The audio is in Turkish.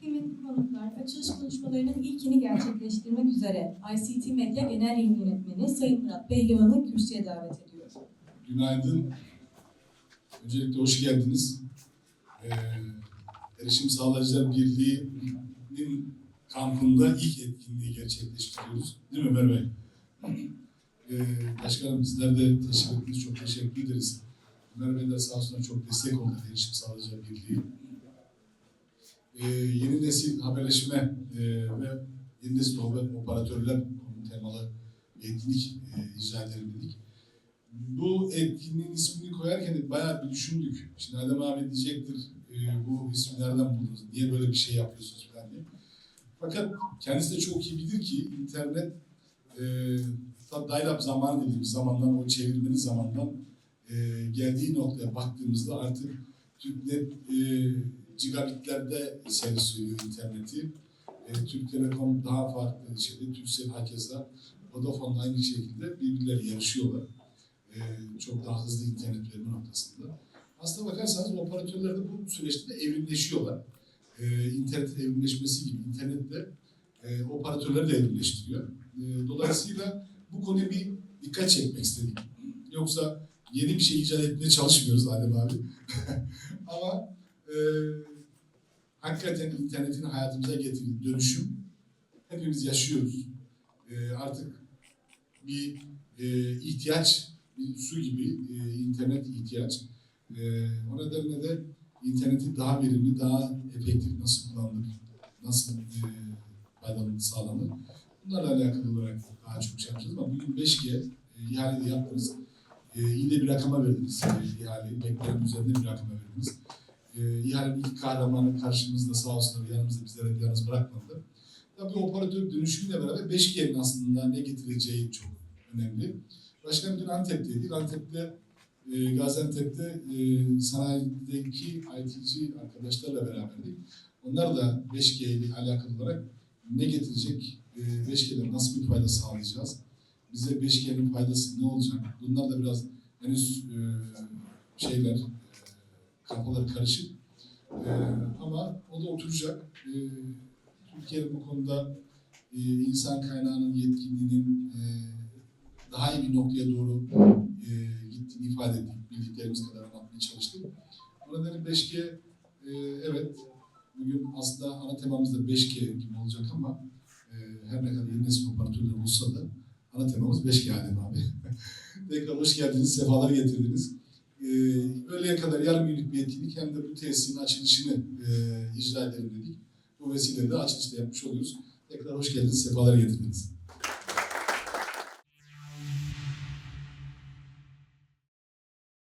Kıymetli konuklar, açılış konuşmalarının ilkini gerçekleştirmek üzere ICT Medya Genel Yayın Yönetmeni Sayın Murat Pehlivan'ı kürsüye davet ediyoruz. Günaydın. Öncelikle hoş geldiniz. Ee, Erişim Sağlayıcılar Birliği'nin kampında ilk etkinliği gerçekleştiriyoruz. Değil mi Ömer Bey? Ee, başkanım sizler de teşekkür ettiniz. Çok teşekkür ederiz. Ömer Bey de sağ olsun çok destek oldu Erişim Sağlayıcılar Birliği. Ee, yeni nesil haberleşme e, ve yeni nesil operatörler konu temalı etkinlik e, icra edelim dedik bu etkinliğin ismini koyarken de bayağı bir düşündük. Şimdi Adem abi diyecektir e, bu ismi nereden buldunuz, niye böyle bir şey yapıyorsunuz falan diye. Fakat kendisi de çok iyi bilir ki internet e, dial-up zamanı dediğimiz zamandan, o çevirmenin zamandan e, geldiği noktaya baktığımızda artık Türknet e, gigabitlerde servis söylüyor interneti. E, Türk Telekom daha farklı şeyde, Türkcell hakeza, Vodafone aynı şekilde birbirleri yarışıyorlar e, çok daha hızlı internet verme noktasında. Aslına bakarsanız operatörler de bu süreçte de evrimleşiyorlar. E, internetin evrimleşmesi gibi internet de e, operatörleri de evrimleştiriyor. E, dolayısıyla bu konuya bir dikkat çekmek istedik. Yoksa yeni bir şey icat etmeye çalışmıyoruz Adem abi. Ama e, hakikaten internetin hayatımıza getirdiği dönüşüm hepimiz yaşıyoruz. E, artık bir e, ihtiyaç bir su gibi e, internet ihtiyaç. E, o nedenle de interneti daha verimli, daha efektif nasıl kullanılır, nasıl e, faydalı sağlanır. Bunlarla alakalı olarak daha çok şey yapacağız ama bugün 5G e, ihale de yaptınız. E, iyi de bir rakama verdiniz. E, ihaleyi beklenen üzerinde bir rakama verdiniz. E, ihalenin ilk kahramanı karşımızda sağ olsunlar yanımızda bizlere yalnız bırakmadı. Tabii operatör dönüşümüyle beraber 5G'nin aslında ne getireceği çok önemli. Başkan dün Antep'teydik. Antep'te, e, Gaziantep'te e, sanayideki ITC arkadaşlarla beraberdik. Onlar da 5G ile alakalı olarak ne getirecek, e, 5G'den nasıl bir fayda sağlayacağız, bize 5G'nin faydası ne olacak, bunlar da biraz henüz e, şeyler, kafaları karışık. E, ama o da oturacak. E, Türkiye'nin bu konuda e, insan kaynağının yetkinliğinin e, daha iyi bir noktaya doğru e, gittiğini ifade ettik. Bildiklerimiz kadar anlatmaya çalıştık. O nedenle 5G e, evet bugün aslında ana temamız da 5G gibi olacak ama e, her ne kadar yeni nesil operatörler olsa da ana temamız 5G Adem abi. Tekrar hoş geldiniz, sefalar getirdiniz. E, öğleye kadar yarım günlük bir etkinlik hem de bu tesisin açılışını e, icra edelim dedik. Bu vesileyle de açılışta yapmış oluyoruz. Tekrar hoş geldiniz, sefalar getirdiniz.